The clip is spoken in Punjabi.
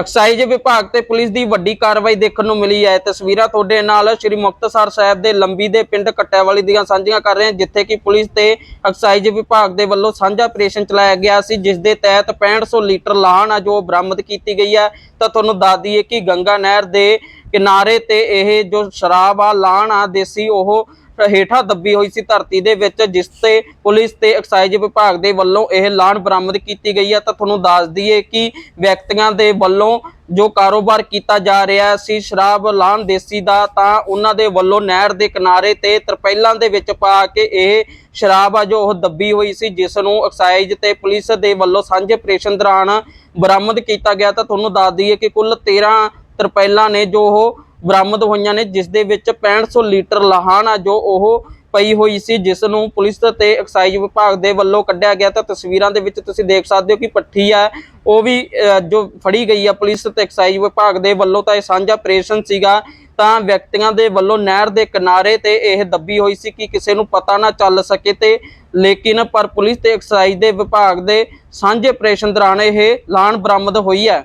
ਐਕਸਾਈਜ਼ ਵਿਭਾਗ ਤੇ ਪੁਲਿਸ ਦੀ ਵੱਡੀ ਕਾਰਵਾਈ ਦੇਖਣ ਨੂੰ ਮਿਲੀ ਹੈ। ਤਸਵੀਰਾਂ ਤੁਹਾਡੇ ਨਾਲ ਸ੍ਰੀ ਮੁਕਤਸਰ ਸਾਹਿਬ ਦੇ ਲੰਬੀ ਦੇ ਪਿੰਡ ਕੱਟਿਆਵਾਲੀ ਦੀਆਂ ਸਾਂਝੀਆਂ ਕਰ ਰਹੇ ਹਾਂ, ਜਿੱਥੇ ਕਿ ਪੁਲਿਸ ਤੇ ਐਕਸਾਈਜ਼ ਵਿਭਾਗ ਦੇ ਵੱਲੋਂ ਸਾਂਝਾ ਆਪਰੇਸ਼ਨ ਚਲਾਇਆ ਗਿਆ ਸੀ, ਜਿਸ ਦੇ ਤਹਿਤ 6500 ਲੀਟਰ ਲਾਹਣ ਆ ਜੋ ਬਰਾਮਦ ਕੀਤੀ ਗਈ ਹੈ। ਤਾਂ ਤੁਹਾਨੂੰ ਦੱਸ ਦਈਏ ਕਿ ਗੰਗਾ ਨਹਿਰ ਦੇ ਕਿਨਾਰੇ ਤੇ ਇਹ ਜੋ ਸ਼ਰਾਬ ਆ, ਲਾਹਣ ਆ, ਦੇਸੀ ਉਹ ਹੇਠਾਂ ਦੱਬੀ ਹੋਈ ਸੀ ਧਰਤੀ ਦੇ ਵਿੱਚ, ਜਿਸ ਤੇ ਪੁਲਿਸ ਤੇ ਐਕਸਾਈਜ਼ ਵਿਭਾਗ ਦੇ ਵੱਲੋਂ ਇਹ ਲਾਣ ਬਰਾਮਦ ਕੀਤੀ ਗਈ ਹੈ। ਤਾਂ ਤੁਹਾਨੂੰ ਦੱਸ ਦਈਏ ਕਿ ਵਿਅਕਤੀਆਂ ਦੇ ਵੱਲੋਂ ਜੋ ਕਾਰੋਬਾਰ ਕੀਤਾ ਜਾ ਰਿਹਾ ਸੀ, ਸ਼ਰਾਬ ਲਾਣ ਦੇਸੀ ਦਾ, ਤਾਂ ਉਹਨਾਂ ਦੇ ਵੱਲੋਂ ਨਹਿਰ ਦੇ ਕਿਨਾਰੇ ਤੇ ਤਰਪੈਲਾਂ ਦੇ ਵਿੱਚ ਪਾ ਕੇ ਇਹ ਸ਼ਰਾਬ ਆ ਜੋ ਉਹ ਦੱਬੀ ਹੋਈ ਸੀ, ਜਿਸ ਨੂੰ ਐਕਸਾਈਜ਼ ਤੇ ਪੁਲਿਸ ਦੇ ਵੱਲੋਂ ਸਾਂਝੇ ਆਪਰੇਸ਼ਨ ਦੌਰਾਨ ਬਰਾਮਦ ਕੀਤਾ ਗਿਆ। ਤਾਂ ਤੁਹਾਨੂੰ ਦੱਸ ਦਈਏ ਕਿ ਕੁੱਲ 13 ਤਰਪੈਲਾਂ ਨੇ ਜੋ ਉਹ ਬਰਾਮਦ ਹੋਈਆਂ ਨੇ, ਜਿਸ ਦੇ ਵਿੱਚ 6500 ਲੀਟਰ ਲਾਹਣ ਜੋ ਉਹ ਪਈ ਹੋਈ ਸੀ, ਜਿਸ ਨੂੰ ਪੁਲਿਸ ਤੇ ਐਕਸਾਈਜ਼ ਵਿਭਾਗ ਦੇ ਵੱਲੋਂ ਕੱਢਿਆ ਗਿਆ ਤਾਂ ਤਸਵੀਰਾਂ ਦੇ ਵਿੱਚ ਤੁਸੀਂ ਦੇਖ ਸਕਦੇ ਹੋ ਕਿ ਪੱਠੀ ਆ, ਉਹ ਵੀ ਜੋ ਫੜੀ ਗਈ ਆ ਪੁਲਿਸ ਤੇ ਐਕਸਾਈਜ਼ ਵਿਭਾਗ ਦੇ ਵੱਲੋਂ ਤਾਂ ਇਹ ਸਾਂਝਾ ਆਪਰੇਸ਼ਨ ਸੀਗਾ, ਤਾਂ ਵਿਅਕਤੀਆਂ ਦੇ ਵੱਲੋਂ ਨਹਿਰ ਦੇ ਕਿਨਾਰੇ ਤੇ ਇਹ ਦੱਬੀ ਹੋਈ ਸੀ ਕਿ ਕਿਸੇ ਨੂੰ ਪਤਾ ਨਾ ਚੱਲ ਸਕੇ ਤੇ ਲੇਕਿਨ ਪਰ ਪੁਲਿਸ ਤੇ ਐਕਸਾਈਜ਼ ਦੇ ਵਿਭਾਗ ਦੇ ਸਾਂਝੇ ਆਪਰੇਸ਼ਨ ਦੌਰਾਨ ਇਹ ਲਾਣ ਬਰਾਮਦ ਹੋਈ ਹੈ।